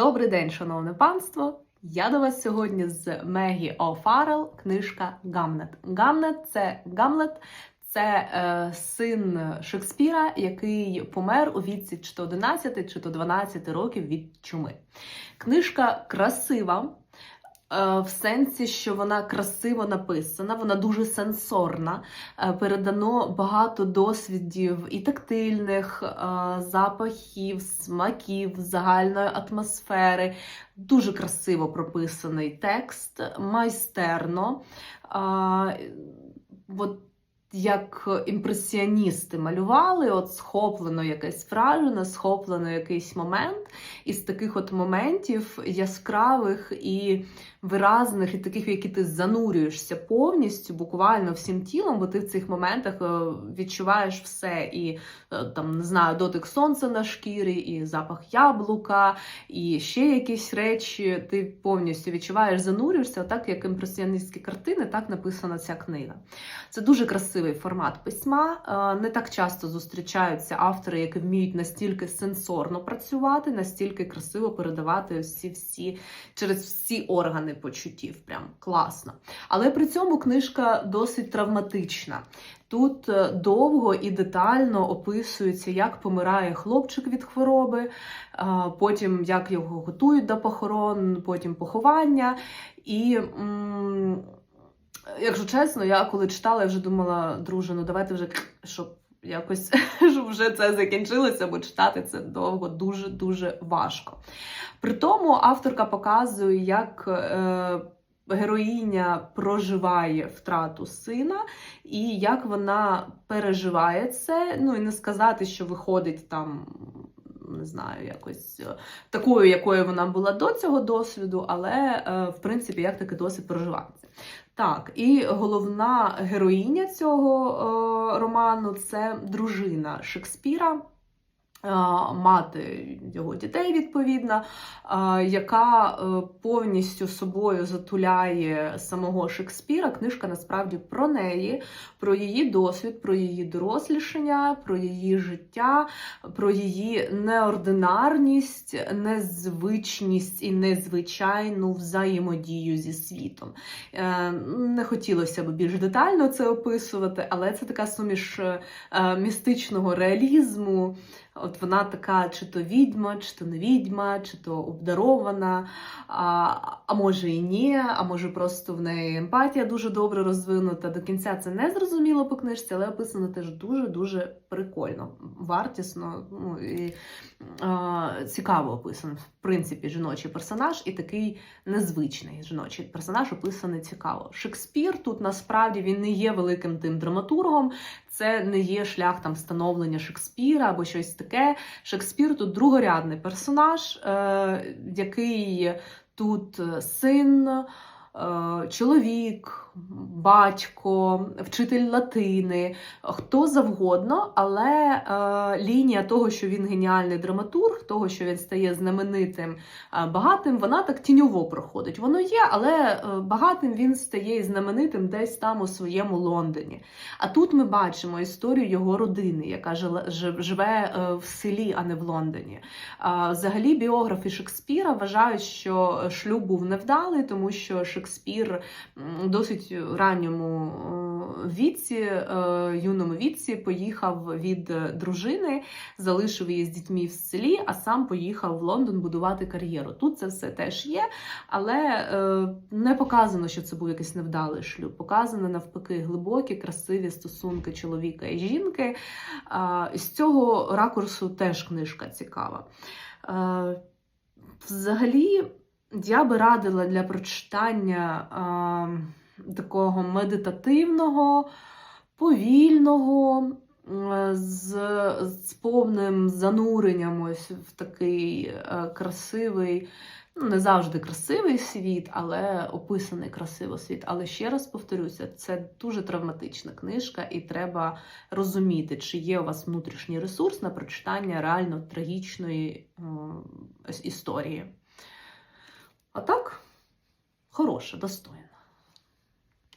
Добрий день, шановне панство! Я до вас сьогодні з Мегі О'Фаррелл, книжка Гамлет. Гамлет це Гамлет, це е, син Шекспіра, який помер у віці чи то 11, чи то 12 років від чуми. Книжка красива. Е, В сенсі, що вона красиво написана, вона дуже сенсорна. Е, Передано багато досвідів і тактильних е, запахів, смаків, загальної атмосфери. Дуже красиво прописаний текст, майстерно. От як імпресіоністи малювали, от схоплено якесь вражене, схоплено якийсь момент. Із таких от моментів яскравих і виразних, і таких, які ти занурюєшся повністю, буквально всім тілом, бо ти в цих моментах е, відчуваєш все. І е, там не знаю, дотик сонця на шкірі, і запах яблука, і ще якісь речі. Ти повністю відчуваєш, занурюєшся, так як імпресіоністські картини, так написана ця книга. Це дуже красивий формат письма. Е, Не так часто зустрічаються автори, які вміють настільки сенсорно працювати, настільки красиво передавати всі всі через всі органи почуттів. Прям класно. Але при цьому книжка досить травматична. Тут е, довго і детально описується, як помирає хлопчик від хвороби, е, потім як його готують до похорон, потім поховання. І, якщо чесно, я коли читала, я вже думала, друже, ну давайте вже щоб якось щоб вже це закінчилося, бо читати це довго дуже-дуже важко. При тому авторка показує, як. Е, Героїня проживає втрату сина, і як вона переживає це. Ну і не сказати, що виходить там, не знаю, якось е, такою, якою вона була до цього досвіду, але е, в принципі, як такий досвід проживається. Так, і головна героїня цього е, роману це дружина Шекспіра. Е, Мати його дітей, відповідно, е, яка е, повністю собою затуляє самого Шекспіра. Книжка насправді про неї, про її досвід, про її дорослішання, про її життя, про її неординарність, незвичність і незвичайну взаємодію зі світом. Не хотілося б більш детально це описувати, але це така суміш містичного реалізму. От вона така, чи то відьма, чи то не відьма, чи то обдарована, а, а може і ні, а може просто в неї емпатія дуже добре розвинута. До кінця це не зрозуміло по книжці, але описано теж дуже-дуже прикольно, вартісно ну, і а, цікаво описано. В принципі, жіночий персонаж і такий незвичний жіночий персонаж описаний цікаво. Шекспір тут насправді він не є великим тим драматургом, це не є шлях там становлення Шекспіра або щось таке. Шекспір тут другорядний персонаж, е, який тут син, е, чоловік, батько, вчитель латини, хто завгодно, але е, лінія того, що він геніальний драматург, того, що він стає знаменитим, е, багатим, вона так тіньово проходить. Воно є, але е, багатим він стає і знаменитим десь там у своєму Лондоні. А тут ми бачимо історію його родини, яка живе в селі, а не в Лондоні. Взагалі, біографи Шекспіра вважають, що шлюб був невдалий, тому що Шекспір м, досить ранньому е, віці, е, юному віці, поїхав від дружини, залишив її з дітьми в селі, а сам поїхав в Лондон будувати кар'єру. Тут це все теж є, але е, не показано, що це був якийсь невдалий шлюб. Показано навпаки глибокі, красиві стосунки чоловіка і жінки. З цього ракурсу теж книжка цікава. Взагалі, я би радила для прочитання такого медитативного, повільного, е, з, з повним зануренням ось в такий е, красивий, ну, не завжди красивий світ, але описаний красиво світ. Але ще раз повторюся, це дуже травматична книжка, і треба розуміти, чи є у вас внутрішній ресурс на прочитання реально трагічної історії. А так, хороше, достойне.